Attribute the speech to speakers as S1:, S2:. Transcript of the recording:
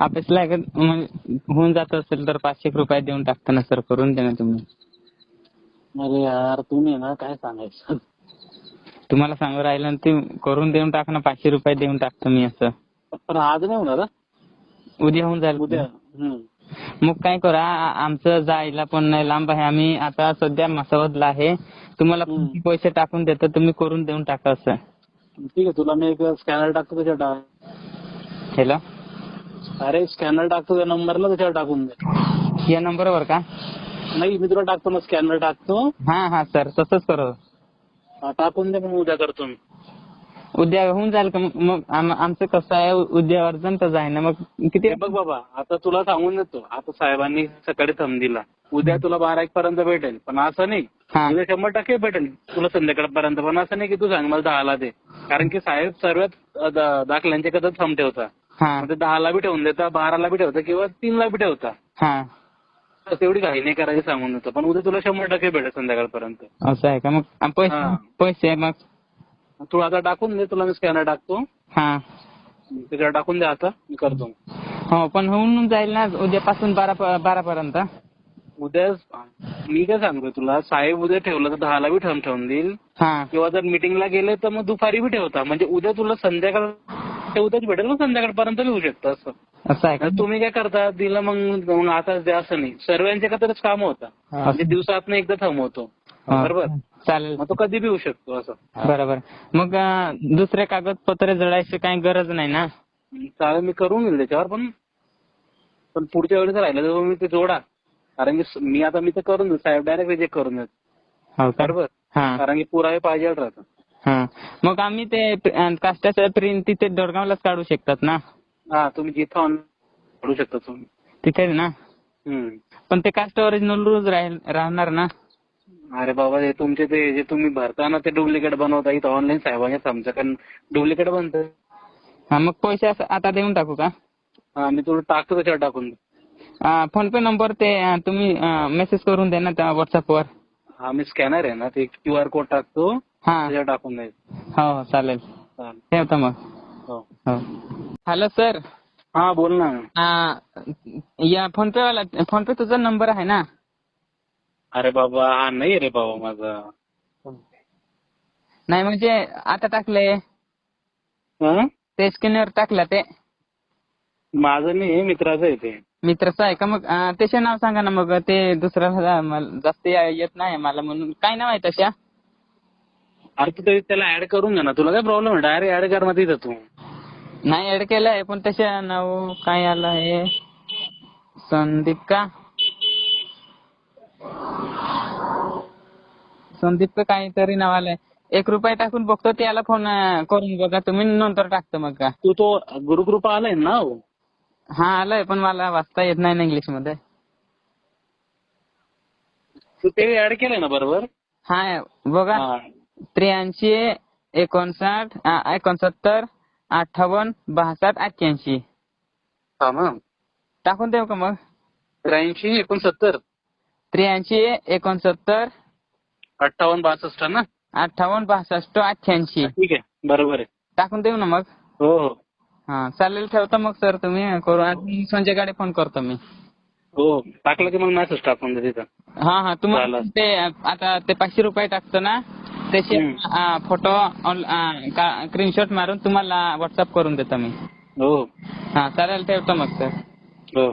S1: आहे का म्हणजे होऊन जात असेल तर पाचशे एक रुपये देऊन टाकतो ना सर करून द्या ना तुम्ही.
S2: अरे यार तुम्ही ना काय सांगायचं?
S1: तुम्हाला सांगू राहिलं ना ते करून देऊन टाक ना पाचशे रुपये देऊन टाकतो मी असं.
S2: पण आज नाही होणार हं?
S1: उद्या होऊन जाईल.
S2: उद्या हम्म.
S1: मग काय करा आ- आमचं जायला पण नाही लांब आहे आम्ही आता सध्या मसावदला आहे. तुम्हाला
S2: हम्म.
S1: किती पैसे टाकून देतो तुम्ही करून देऊन टाका असं.
S2: ठीक आहे तुला मी एक स्कॅनर टाकतो त्याच्यावर टाक.
S1: हॅलो?
S2: अरे स्कॅनर टाकतो त्या नंबरला त्याच्यावर टाकून दे.
S1: या नंबरवर का?
S2: नाही मी तुला टाकतो ना स्कॅनर टाकतो.
S1: हा हा सर तसंच करू.
S2: टाकून दे मग उद्या करतो मी.
S1: उद्या होऊन जाईल का? मग मग आम- आमचं कसं आहे उद्या अर्जंटच आहे ना मग किती?
S2: हे बघ बाबा आता तुला सांगून देतो. आता साहेबांनी सकाळी थंब दिला. उद्या तुला बारा एक पर्यंत भेटेल पण असं नाही.
S1: हा.
S2: उद्या शंभर टक्के भेटेल. तुला संध्याकाळपर्यंत पण असं नाही की तू सांग मला दहाला दे. कारण की साहेब सर्वात दा- दाखल्यांच्या कदा थंब ठेवता दहाला बी ठेवून देता बाराला बी ठेवता किंवा तीनला बी ठेवता.
S1: हा.
S2: तर तेवढी घाई नाही करायची सांगून देतो. पण उद्या तुला शंभर टक्के भेटेल संध्याकाळपर्यंत.
S1: असं आहे का? मग पैसे मग?
S2: तू आता टाकून दे तुला मी स्कॅनर टाकतो.
S1: हा.
S2: त्याच्यावर टाकून दे आता मी करतो.
S1: हो पण होऊन जाईल ना उद्यापासून बारापर्यंत.
S2: उद्या मी काय सांगतोय तुला साहेब उद्या ठेवलं तर दहाला बी ठेवून ठेवून देईल. किंवा जर मीटिंगला गेले तर मग दुपारी बी ठेवता. म्हणजे उद्या तुला संध्याकाळ ठेवताच भेटेल मग संध्याकाळपर्यंत येऊ शकतं असं.
S1: असं आहे का?
S2: आणि तुम्ही काय करता दिलं मग मग आताच द्या असं नाही. सर्वांच्या एकत्रच काम होतं. म्हणजे दिवसात एकदा थांबवतो.
S1: हा.
S2: बरोबर?
S1: चालेल.
S2: मग तो कधी बी येऊ शकतो असं.
S1: बरोबर. मग अं, दुसरे कागदपत्रे जळायची काही गरज नाही ना?
S2: चालेल मी करून घेईल त्याच्यावर पण पण पुढच्या वेळेस राहिलं तर मी ते जोडा. कारण की स- मी आता मी तर करून देऊ साहेब डायरेक्ट रिजेक्ट करून देत
S1: हो का?
S2: बरोबर?
S1: हा.
S2: कारण की पुरावे पाहिजे राहतं
S1: हा. मग आम्ही ते कास्टाचं प्रिंट तिथे दोडगावलाच काढू शकतात ना?
S2: हा तुम्ही जिथं ऑन करू शकता तुम्ही.
S1: तिथेच ना?
S2: हम्म.
S1: पण ते कास्ट ओरिजिनल रूल्स राहणार ना?
S2: अरे बाबा हे तुमचे ते जे तुम्ही भरता ना ते डुप्लिकेट बनवता इथं ऑनलाईन साहेबांच्या आमच्याकडे डुप्लिकेट बनतं.
S1: हा मग पैसे असं आता देऊन टाकू का?
S2: हा मी तुला टाकतो त्याच्यावर टाकून.
S1: फोन पे नंबर ते अं, तुम्ही मेसेज करून दे ना त्या व्हॉट्सअपवर
S2: हा मी स्कॅनर आहे ना ते क्यू आर कोड टाकतो.
S1: हा.
S2: टाकून द्यायचं.
S1: हो हो चालेल. ठेवतो मग.
S2: हो.
S1: हो. Hello sir.
S2: हा बोल ना.
S1: या फोन पे वाला फोन पे तुझा नंबर आहे ना?
S2: अरे बाबा हा नाही रे बाबा माझा.
S1: नाही म्हणजे आता टाकलंय
S2: हा?
S1: ते स्कॅनर टाकलं ते.
S2: माझं नाही मित्राचं आहे ते.
S1: मित्राचं आहे का मग? त्याचे नाव सांगा ना मग. ते दुसऱ्याला जास्त येत नाही मला म्हणून. काय नाव आहे तशा
S2: अरे तू ते- त्याला ऍड करून घे ना. तुला काय प्रॉब्लेम आहे? डायरेक्ट ऍड कर ना तिथं तू.
S1: नाही ऍड केलंय पण त्याचे नाव काय आलं आहे? संदीप का संदीप काहीतरी नाव आलंय. एक रुपये टाकून बघतो त्याला फोन करून बघा. तुम्ही नंतर टाकतो मग का?
S2: तू तो गुरुकृपा आलाय ना हो?
S1: हा आलंय पण मला वाचता येत नाही ना इंग्लिशमध्ये.
S2: तू ते ऍड केलंय ना बरोबर?
S1: हा बघा. त्र्याऐंशी एकोणसाठ एकोणसत्तर अठ्ठावन्न बासष्ट अठ्ठ्याऐंशी
S2: हा
S1: टाकून देऊ का मग?
S2: त्र्याऐंशी एकोणसत्तर.
S1: त्र्याऐंशी एकोणसत्तर.
S2: अठ्ठावन्न बासष्ट ना?
S1: अठ्ठावन्न बासष्ट अठ्ठ्याऐंशी
S2: ठीक आहे. बरोबर आहे.
S1: टाकून देऊ ना मग?
S2: हो हो.
S1: हा चालेल ठेवतो मग सर तुम्ही करू. आणि संजयकडे फोन करतो मी.
S2: हो टाकलं की मग मेसेज टाकून दे तिथं.
S1: हा हा. तुम्हाला
S2: चालेल.
S1: ते आता ते पाचशे रुपये टाकतो ना? त्याचे. फोटो स्क्रीनशॉट मारून तुम्हाला व्हॉट्सअप करून देतो मी.
S2: हो.
S1: हा चालेल ठेवतो मग सर
S2: हो.